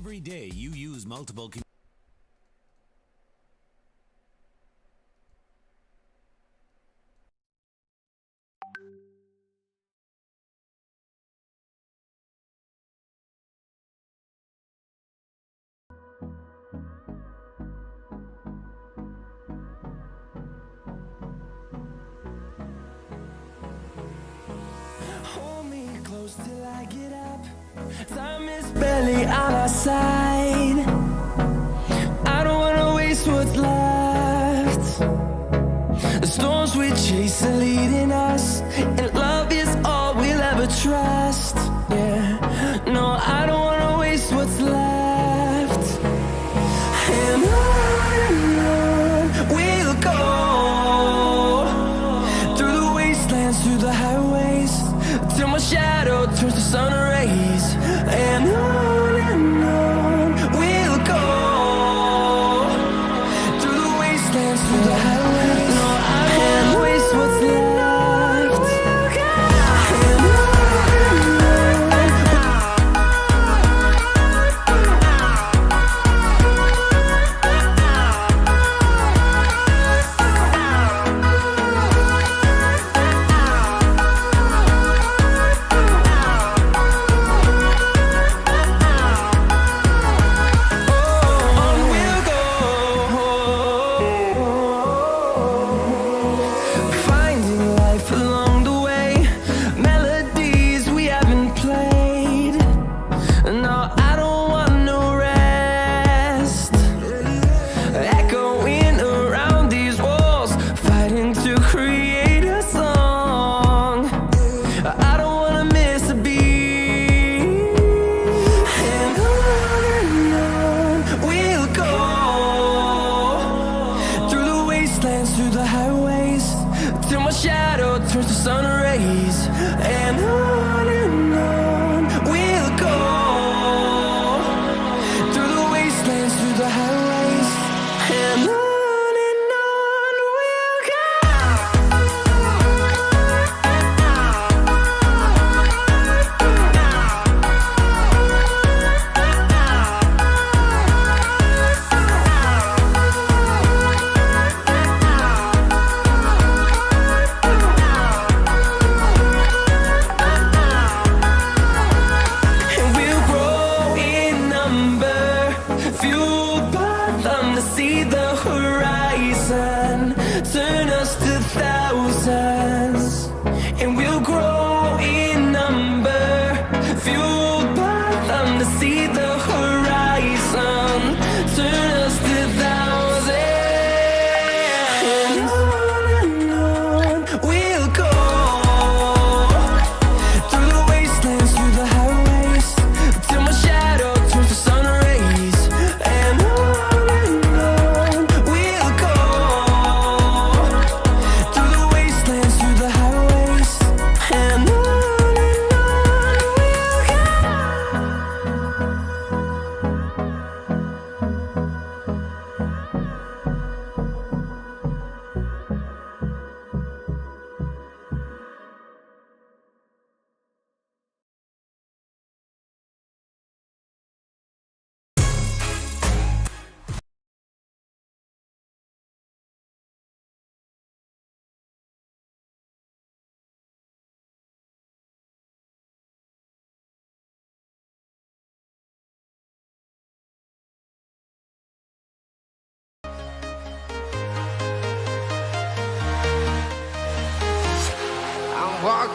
Every day you use multiple. misleading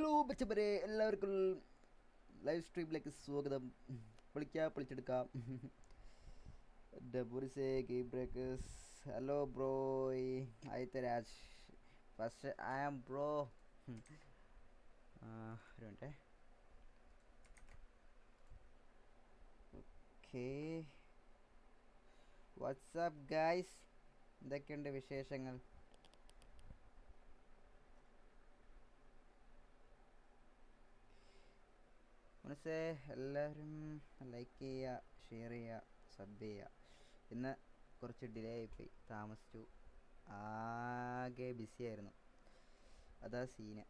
Hello ബച്ചപ്പരെ. എല്ലാവർക്കും live സ്ട്രീമിലേക്ക് സ്വാഗതം. വിളിക്കാം വിളിച്ചെടുക്കാം. ഡബുറിസേ ഗെയിം ബ്രേക്കേഴ്സ് ഹലോ ബ്രോ ആദ്യത്തെ Raj first I am bro ഒരു മിനിറ്റേ. ഓക്കേ വാട്സാപ്പ് ഗായ്സ് എന്തൊക്കെയുണ്ട് വിശേഷങ്ങൾ? മനസ്സേ എല്ലാവരും ലൈക്ക് ചെയ്യുക ഷെയർ ചെയ്യുക സബ് ചെയ്യുക. ഇന്ന് കുറച്ച് ഡിലേ ആയിപ്പോയി. താമസിച്ചു. ആകെ ബിസി ആയിരുന്നു. അതാ സീന്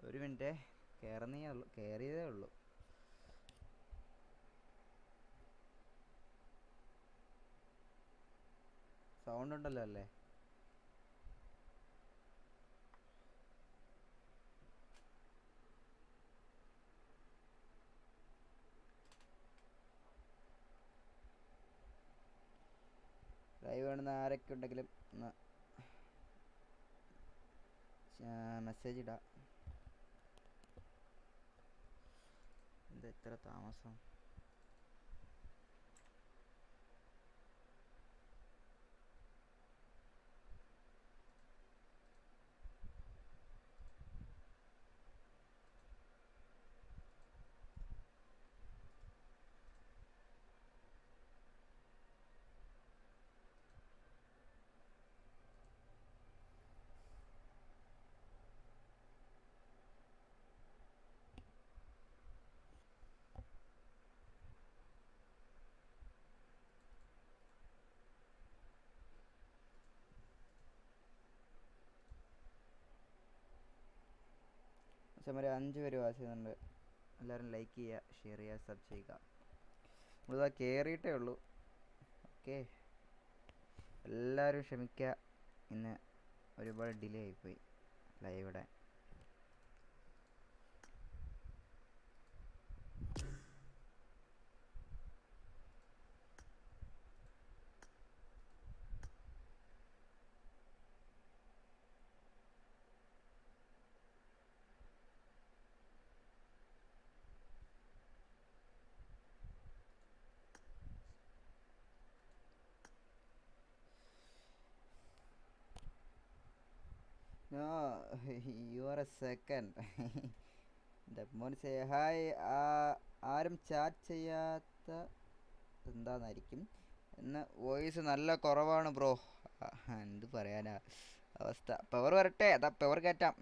ഒരു മിനിറ്റ് കയറുന്നേ ഉള്ളൂ. കയറിയതേ ഉള്ളൂ. സൗണ്ട് ഉണ്ടല്ലോ അല്ലേ? ലൈവ് കാണുന്ന ആരൊക്കെ ഉണ്ടെങ്കിലും ഒന്ന് മെസ്സേജ് ഇടാം. എന്താ ഇത്ര താമസം? ഒരു അഞ്ച് പേര് വാച്ച് ചെയ്യുന്നുണ്ട്. എല്ലാവരും ലൈക്ക് ചെയ്യുക ഷെയർ ചെയ്യുക സബ് ചെയ്യുക. നമ്മളിതാ കയറിയിട്ടേ ഉള്ളൂ. ഓക്കെ എല്ലാവരും ക്ഷമിക്കുക. ഇന്ന് ഒരുപാട് ഡിലേ ആയിപ്പോയി. ലൈവ് ഇടാൻ. You are a second. Demon say hi ആരും ചാറ്റ് ചെയ്യാത്ത എന്താന്നായിരിക്കും? ഇന്ന് വോയിസ് നല്ല കുറവാണ് ബ്രോ എന്ത് പറയാനാ അവസ്ഥ. പവർ വരട്ടെ അതാ പവർ കയറ്റാം.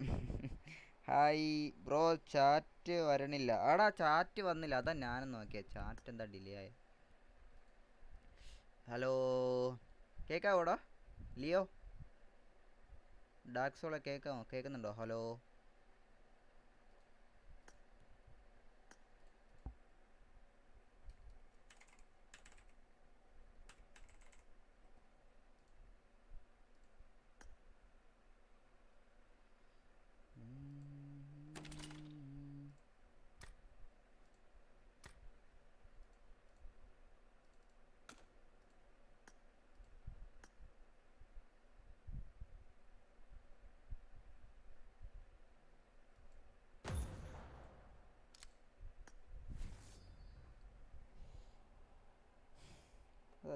ഹായ് ബ്രോ ചാറ്റ് വരണില്ല. ആടാ ചാറ്റ് വന്നില്ല. അതാ ഞാനും നോക്കിയ. ചാറ്റ് എന്താ ഡിലേ ആയ? ഹലോ കേക്കാവോടോ ലിയോ? ഡാർക്ക് സോളെ കേൾക്കാമോ കേൾക്കുന്നുണ്ടോ ഹലോ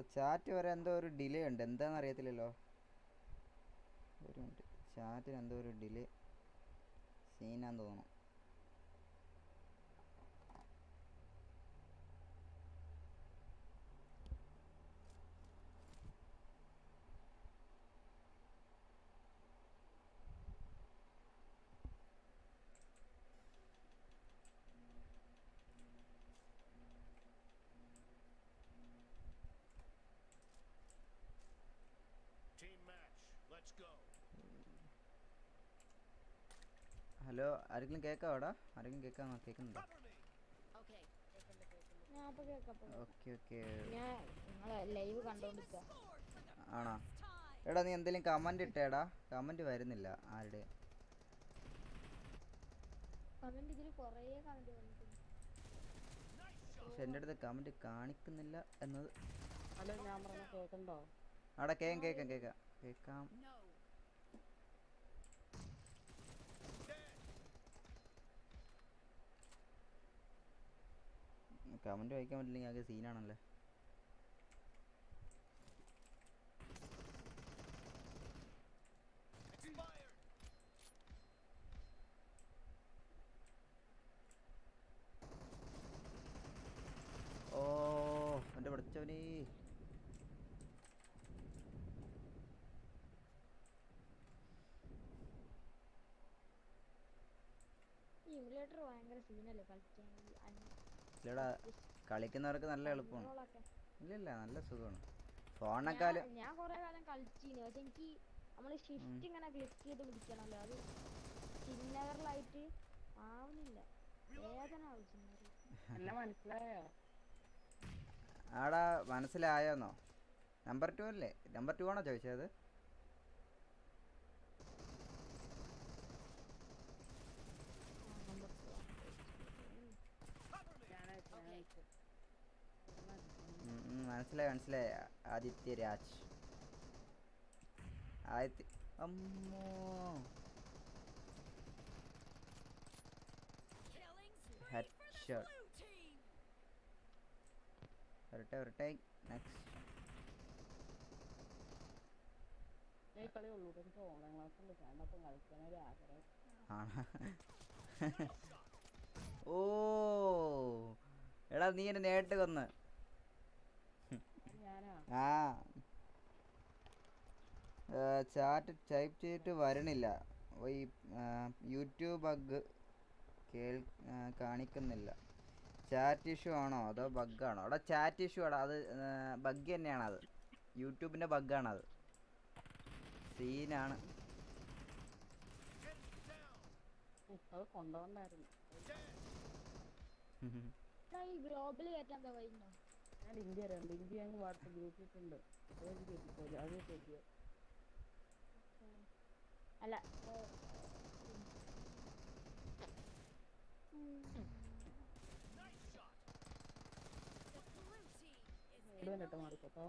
ചാറ്റ് വരെ എന്തോ ഒരു ഡിലേ ഉണ്ട്. എന്താണെന്ന് അറിയത്തില്ലല്ലോ. ഒരു മിനിറ്റ് ചാറ്റിന് എന്തോ ഒരു ഡിലേ സീനാന്ന് തോന്നുന്നു. ഹലോ ആരെങ്കിലും കേൾക്കാവോടാ ആരെങ്കിലും കേൾക്കാം കേൾക്കുന്നുണ്ടോ. Okay okay. ഞാൻ നിങ്ങളെ ലൈവ് കണ്ടോണ്ടിരിക്ക. ആണോ? എടാ നീ എന്തെങ്കിലും കമന്റ് ഇട്ടേടാ. കമന്റ് വരുന്നില്ല ആരുടെ? കമന്റ് ഇതിൽ കൊറേ കമന്റ് വന്നിട്ടുണ്ട്. പക്ഷെ എന്റെ അടുത്ത് കമന്റ് കാണിക്കുന്നില്ല എന്നത്. ഹലോ ഞാൻ പറഞ്ഞ കേൾക്കണ്ടോ? അവിടെ കേക്കാം കേക്കാം കേക്കാം. കേക്കാം. കമന്റ് വായിക്കാൻ പറ്റില്ലെങ്കിൽ ആകെ സീനാണല്ലേ. ഓ എന്റെ പഠിച്ചവനേ ഇമുലേറ്റർ ഭയങ്കര സീനല്ലേ കളിക്കാണെങ്കിൽ ഇല്ലടാ കളിക്കുന്നവർക്ക് നല്ല എളുപ്പമാണ്. ഇല്ല ഇല്ല നല്ല സുഖമാണ്. ഫോണിനെക്കാളും ഞാൻ- ഞാൻ കൊറേ കാലം കളിച്ചീന്. പക്ഷെ എനിക്ക് നമ്മൾ ഷിഫ്റ്റ് ഇങ്ങനെ ക്ലിക്ക് ചെയ്ത് പിടിക്കണല്ലോ. അത് ചിന്നവറിലായിട്ട് ആവുന്നില്ല. വേദന മനസ്സിലായോ? ആടാ മനസ്സിലായോന്നോ? നമ്പർ ടു അല്ലേ? നമ്പർ ടു ആണോ ചോദിച്ചത്? മനസ്സിലായി മനസ്സിലായി. ആദിത്യ രാജ്. ആദിത്യ അമ്മോ. വരട്ടെ വരട്ടെ. നെക്സ്റ്റ് ഓ. എടാ നീ എന്നെ നേരിട്ട് കൊന്ന്. ആ. ചാറ്റ് ടൈപ്പ് ചെയ്തിട്ട് വരണില്ല. ഈ യൂട്യൂബ് ബഗ് കേൾ കാണിക്കുന്നില്ല. ചാറ്റ് ഇഷ്യൂ ആണോ അതോ ബഗ്ഗാണോ അവിടെ ചാറ്റ് ഇഷ്യൂ ആണോ അത് ബഗ് തന്നെയാണ് അത് യൂട്യൂബിന്റെ ബഗ്ഗാണത് സീനാണ് കൊണ്ടുവന്നായിരുന്നു. ഗ്ലോബൽ കയറ്റാൻ കഴിഞ്ഞോ ഞാൻ ലിങ്ക് തരാം ലിങ്ക് ഞാൻ വാട്സപ്പ് ഗ്രൂപ്പിൽ ഉണ്ട് അത് കേട്ടിക്കോളൂ. അത് കേട്ടിയോ അല്ല ഇവിടെ മാറിക്കോട്ടോ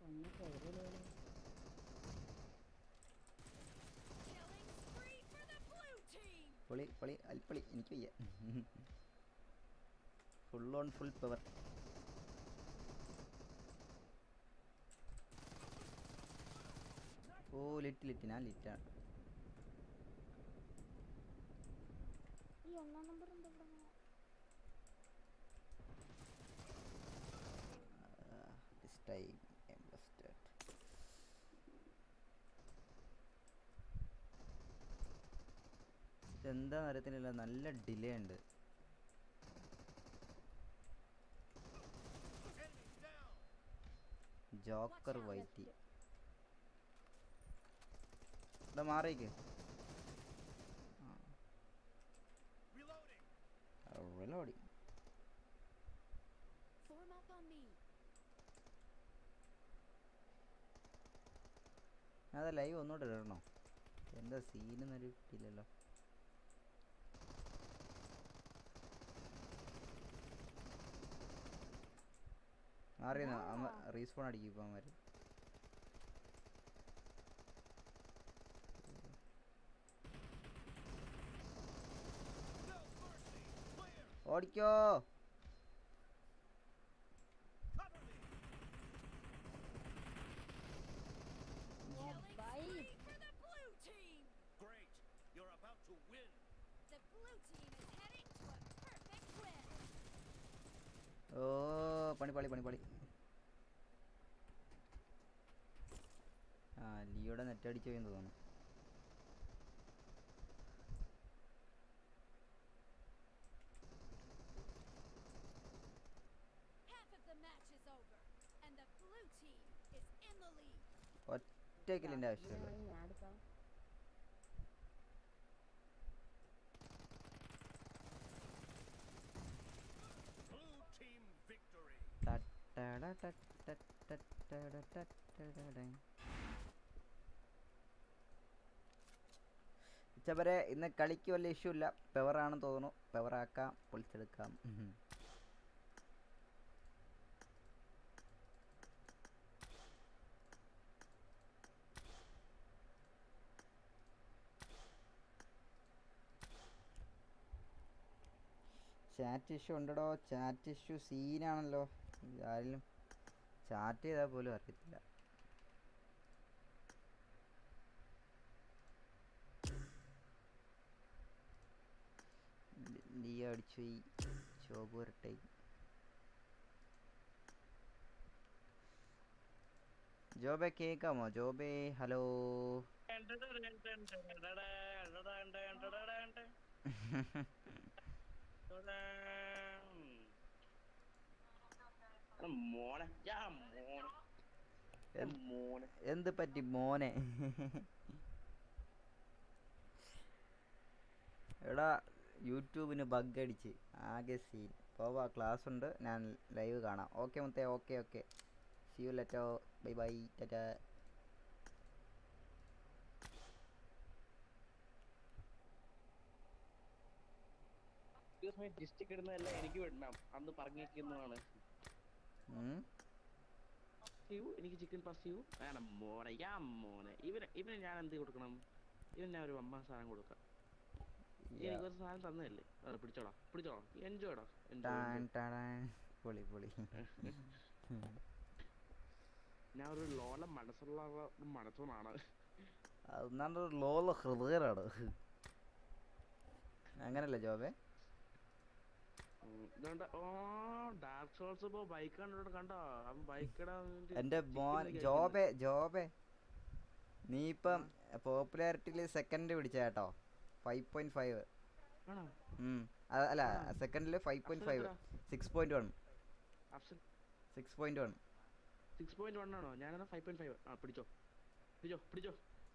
കൊന്നു കയറിയല്ലോ പൊളി പൊളി അൽപ്പൊളി എനിക്ക് വയ്യ. ഫുൾ ഓൺ ഫുൾ പവർ ഓ ലിറ്റ് ലിറ്റ് ഞാൻ ലിറ്റാണ് ഈ ഒന്നാം നമ്പർ എന്താ this time I'm busted. ഇതെന്താ അറിയത്തില്ല നല്ല ഡിലേ ഉണ്ട്. ജോക്കർ വൈറ്റി ഇവിടെ മാറിയേക്ക്. റിലോഡി. അതെ ലൈവ് ഒന്നുകൂടെ ഇടണോ? എന്താ സീനൊന്നൊരു ഇല്ലല്ലോ അമ്മ റീസ്പോൺ അടിക്കും ഇപ്പം അവന്മാർ. ഓടിക്കോ. ഓ പണിപ്പാളി ബൈ ആ ലിയോടെ നെറ്റ് അടിച്ചു പോയെന്ന് തോന്നുന്നു of the match is over, and ചവരെ ഇന്ന് കളിക്ക് വല്ല ഇഷ്യൂ ഇല്ല. പവറാണെന്ന് തോന്നുന്നു. പവറാക്കാം പൊളിച്ചെടുക്കാം. ചാറ്റ് ഇഷ്യൂ ഉണ്ടടോ? ചാറ്റ് ഇഷ്യൂ സീനാണല്ലോ ആരെങ്കിലും ചാറ്റ് ചെയ്താൽ പോലും അറിയത്തില്ല. നീ അടിച്ചു ഈ ശോഭ വരട്ടെ ജോബെ കേക്കാമോ? ജോബെ ഹലോ. എന്ത് പറ്റി മോനെ? എടാ യൂട്യൂബിന് ബഗ് അടിച്ച് ആകെ സീൻ പോവാ ക്ലാസ് ഉണ്ട്. ഞാൻ ലൈവ് കാണാം. ഓക്കെ മുത്തേ okay okay see you later bye bye tata district ഇടുന്നതെല്ലാം എനിക്ക് വിടണം. അന്ന് പറഞ്ഞേക്കുന്നതാണ്. ഉം. സ്റ്റീവ് എനിക്ക് ചിക്കൻ പസ്റ്റീവ് വേണം മോനെ യാ മോനെ. ഇവന് ഇവന് ഞാൻ എന്ത് കൊടുക്കണം? ഇവന് ഞാൻ ഒരു അമ്മ സാധനം കൊടുക്കാം. ഒരു സാധനം തന്നതല്ലേ അത് പിടിച്ചോടാ. പിടിച്ചോടാ. എൻജോയ്ടാ. ടാൻ പൊളി പൊളി. ഞാൻ ഒരു ലോല മനസ്സുള്ള മനസ്സോണാണ് ലോല അങ്ങനല്ലേ ജോബെ? എന്റെ മോൻ ജോബെ ജോബെ. നീ ഇപ്പം പോപ്പുലാരിറ്റിയിൽ സെക്കൻഡ് പിടിച്ച കേട്ടോ. ഫൈവ് പോയിന്റ് ഫൈവ് അല്ല സെക്കൻഡിൽ five point five six point one six point one six point one ആണോ? ഞാനെന്നാ ഫൈവ് പോയിന്റ് ഫൈവ് ആ പിടിച്ചോ. പിടിച്ചോ പിടിച്ചോ.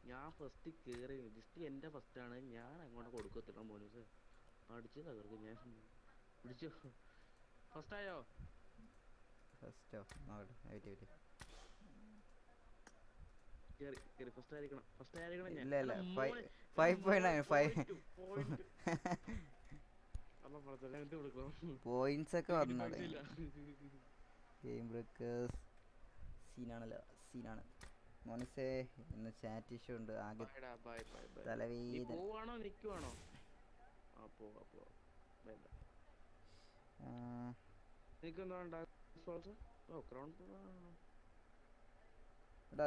ഞാൻ ഫസ്റ്റ് കേറി ജസ്റ്റ് എന്റെ ഫസ്റ്റ് ആണ്. ഞാൻ അങ്ങോട്ട് കൊടുക്കത്തില്ല മോനൂസ്. അടിച്ച് തകർക്കും ഞാൻ. പിടിച്ചോ. ഫസ്റ്റ് ആയോ? ഫസ്റ്റോ നോക്കട്ടെ. വെയിറ്റ് വെയിറ്റ് കേറി കേറി ഫസ്റ്റ് ആയിരിക്കണം ഫസ്റ്റ് ആയിരിക്കണം ഞാൻ ഇല്ല ഇല്ല. Five point nine five points ഒക്കെ വന്നടേ. വന്നത്. ഗെയിം ബ്രേക്കേഴ്സ് സീനാണല്ലോ സീനാണ് മോനസേ ഇന്ന് ചാറ്റ് ഇഷ്യൂ ഉണ്ട്. ആകെ തലവേദന. പോവാണോ ഓ ആ പോവാ പോവാ Bye, bye. ആ, നിനക്കെന്താ ഉണ്ടാ- സോൾസ്? ഓ ക്രൗൺ എടാ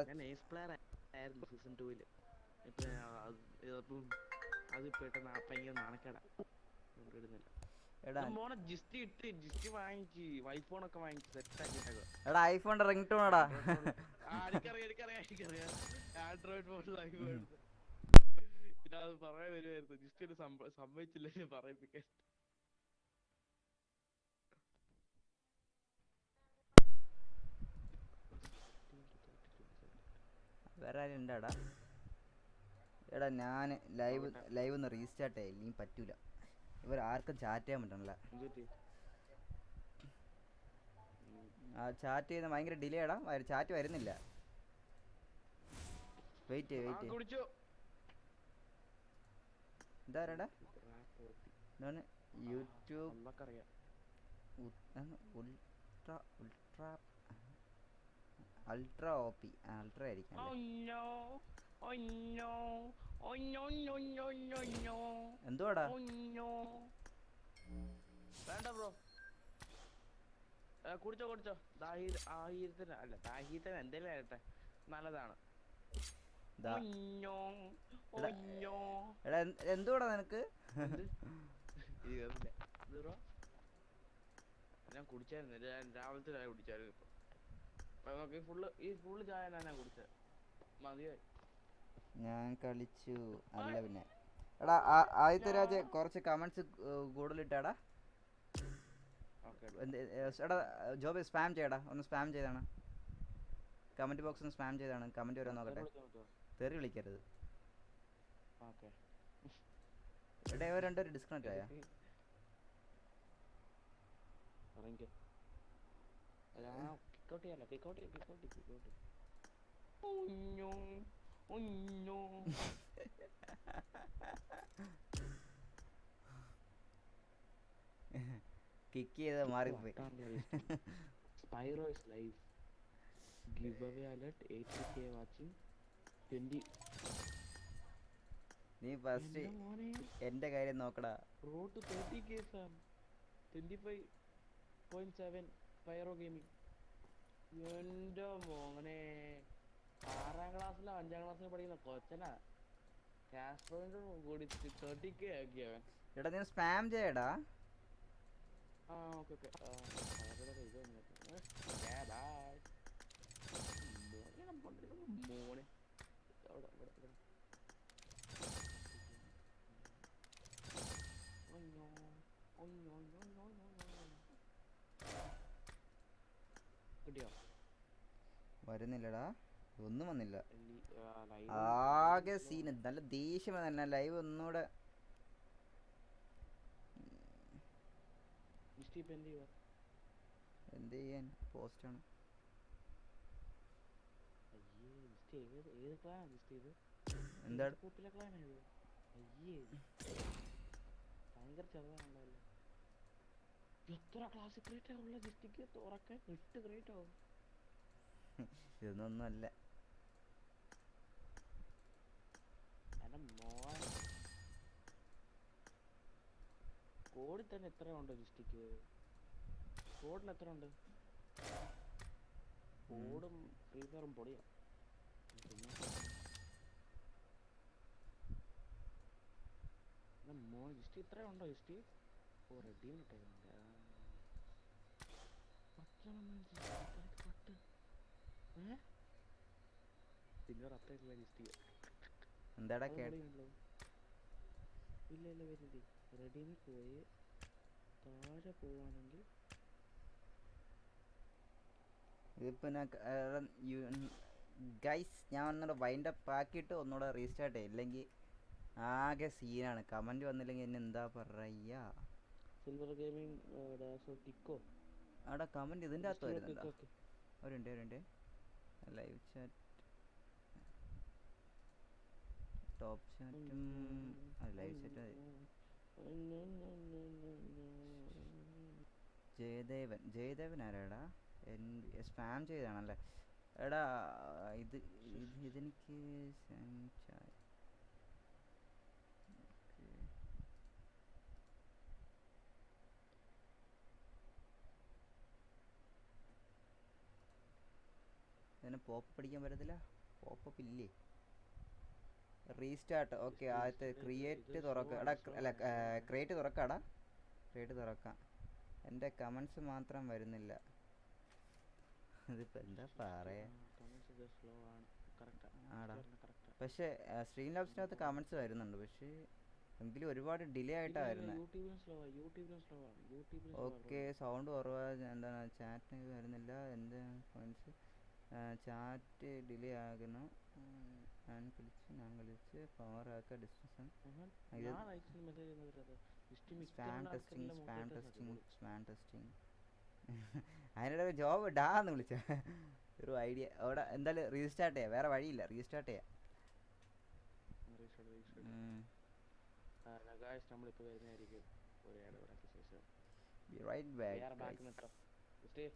ഞാൻ ഏസ് പ്ലെയർ ആയിരുന്നു സീസൺ ടൂവിൽ അത് അത് പെട്ടെന്ന് ആ ഭയങ്കര നാണക്കേടാ. അതുകൊണ്ട് ഇടുന്നില്ല. എടാ ഐഫോൺ റിംഗ് ടോൺ എടാ ആ എനിക്കറിയാം വേറെ ആരും ഉണ്ടാടാ എടാ ഞാൻ ലൈവ് ലൈവ് ഒന്ന് റീസ്റ്റാർട്ട് ആയി ഇല്ലെങ്കിൽ പറ്റൂല ഇവർ ആർക്കും ചാറ്റ് ചെയ്യാൻ പറ്റണല്ല ആ ചാറ്റ് ചെയ്യുന്ന ഭയങ്കര ഡിലേ ആടാ ചാറ്റ് വരുന്നില്ല വെയിറ്റ് വെയിറ്റ് കുടിച്ചു എന്താ പറയടാ ഇതാണ് YouTube ultra ultra ultra O P ultra ആയിരിക്കും Oh അല്ലേ? no! Oh no! Oh no no no no no! എന്തുവാടാ Oh no! വേണ്ട ബ്രോ കുടിച്ചോ കുടിച്ചോ ദാഹീതന അല്ല ദാഹീത്തിന് എന്തെങ്കിലും ആയിട്ടെ നല്ലതാണ്. Oh! Oh എന്തുവാടാ നിനക്ക് ഞാൻ കുടിച്ചായിരുന്നു ഞാൻ രാവിലത്തെ ചായ കുടിച്ചായിരുന്നു ഇപ്പൊ നോക്ക് ഈ ഫുള്ള് ഈ ഫുള്ള് ചായ ഞാൻ കുടിച്ചത് മതിയായി. ഞാൻ കളിച്ചു. അല്ല പിന്നെ. എടാ ആ- ആദിത്യ രാജ കുറച്ച് കമന്റ്സ് കൂടുതലിട്ടാടാ. എടാ ജോബ് സ്പാം ചെയ്യടാ. ഒന്ന് സ്പാം ചെയ്താണ്. കമന്റ് ബോക്സ് ഒന്ന് സ്പാം ചെയ്താണ്. കമന്റ് വരാൻ നോക്കട്ടെ. തെറി വിളിക്കരുത്. എടാ ഇവർ രണ്ടുപേരും ഡിസ്കണക്ട് ആയ? ഇറങ്ങിക്കോ. കിക്കൗട്ട് ചെയ്യാലോ കിക്കൗട്ട് ചെയ്യാം കിക്കൗട്ട് കിക്കൗട്ട് ഒഞ്ഞോ ഒഞ്ഞോ കിക്ക് ചെയ്ത മാറിപ്പോയി Spyro is live give away alert eight K watching twenty നീ ഫസ്റ്റ് എന്റെ കാര്യം നോക്കടാ. Road thirty K Sam twenty five point seven Pyro gaming എന്റെ മോനെ. ആറാം ക്ലാസ്സിലോ അഞ്ചാം ക്ലാസ്സിലോ പഠിക്കുന്ന കൊച്ചനാ. ക്യാഷ് പോയിന്റ് കൂടി തേർട്ടി കെ ആക്കി അവൻ. എടാ നീ സ്പാം ചെയ്യടാ. ആ ഓക്കെ ഓക്കെ. മോനെ അവിടെ അവിടെ ഇവിടെ ഒയ്യോ ഒയ്യോ ഒയ്യോ ഒയ്യോ ഒയ്യോ കിട്ടിയോ വരുന്നില്ലടാ. ഒന്നും വന്നില്ല. ആകെ സീന് നല്ല ദേഷ്യം തന്നെ ലൈവ് ഒന്നുകൂടെ എന്ത് ചെയ്യാൻ? പോസ്റ്റ് ആണ്. ഹിസ്റ്ററി ഏത് ഏത് ക്ലാൻ ഹിസ്റ്ററി ഇത്? എന്താ പോപ്പിലെ ക്ലാൻ ഇത്? അയ്യേ. ഭയങ്കര ചെറുതാണല്ലോ എത്ര ക്ലാസ് ക്രേറ്റ് ആവുള്ള ജിസ്റ്റിക്ക് തുറക്കാൻ എട്ട് ക്രേറ്റ് ആവും. ഇതൊന്നും ഒന്നും അല്ല എന്റെ മോൻ കോഡിൽ തന്നെ എത്ര ഉണ്ട് ലിസ്റ്റിക്ക് എത്ര ഉണ്ട് ഫ്രീ ഫയറും പൊടിയാ പിന്നെ ഹിസ്റ്റി സിൽവർ അത്രയുള്ള ഹിസ്റ്ററി എന്താടാ ഇല്ല ഇല്ല വരുന്നത് റെഡിന്ന് പോയി. താഴെ പോവാണെങ്കിൽ ഇതിപ്പോ ഗൈസ് ഞാൻ ഒന്നുകൂടെ വൈൻഡ് അപ്പ് ആക്കിയിട്ട് ഒന്നുകൂടെ റീസ്റ്റാർട്ട് ചെയ്യും. ഇല്ലെങ്കിൽ ആകെ സീനാണ് കമന്റ് വന്നില്ലെങ്കിൽ എന്നെ എന്താ പറയാ സിൽവർ ഗെയിമിംഗ് ടിക്കോ അവിടെ കമന്റ് ഇതിന്റെ അകത്ത് വരുന്നുണ്ടോ? ഒരു മിനിറ്റ് ലൈവ് ചാറ്റ് ടോപ്പ് ചാറ്റും ലൈവ് ചാറ്റ് ജയദേവൻ ജയദേവൻ ആരാടാ? സ്പാം ചെയ്താണല്ലേ എടാ ഇത് ഇത് ഇതെനിക്ക് ഇതിന് പോപ്പ് അടിക്കാൻ പറ്റത്തില്ല. പോപ്പപ്പ് ഇല്ലേ? റീസ്റ്റാർട്ട് ഓക്കെ ആദ്യത്തെ ക്രിയേറ്റ് തുറക്ക. എടാ അല്ല ക്രിയേറ്റ് തുറക്കാടാ. ക്രിയേറ്റ് തുറക്കാം. എന്റെ കമൻസ് മാത്രം വരുന്നില്ല. ഇതിപ്പോ എന്താ പറയാ? ആടാ. പക്ഷേ സ്ട്രീം ലാബ്സിനകത്ത് കമൻസ് വരുന്നുണ്ട്. പക്ഷേ എങ്കിലും ഒരുപാട് ഡിലേ ആയിട്ടാ വരുന്നത് ഓക്കെ സൗണ്ട് കുറവാ. എന്താണ് ചാറ്റിന് വരുന്നില്ല. എന്ത് പോയിന്റ്സ് ചാറ്റ് ഡിലേ ആകുന്നു. ഞാൻ വിളിച്ച് ഞാൻ വിളിച്ച് പവർ ആക്കുക distance span testing span testing span testing അതിനിടെ ജോബ് ജോബ് ഡാന്ന് വിളിച്ച. ഒരു ഐഡിയ അവിടെ എന്തായാലും റീസ്റ്റാർട്ട് ചെയ്യാം. വേറെ വഴിയില്ല. റീസ്റ്റാർട്ട് ചെയ്യാം. നമ്മളിപ്പോൾ വരുന്നതായിരിക്കും. ഒരു ഇടവേളയ്ക്ക് ശേഷം. Be right വേറെ back ബാക്ക് ഹിസ്റ്ററി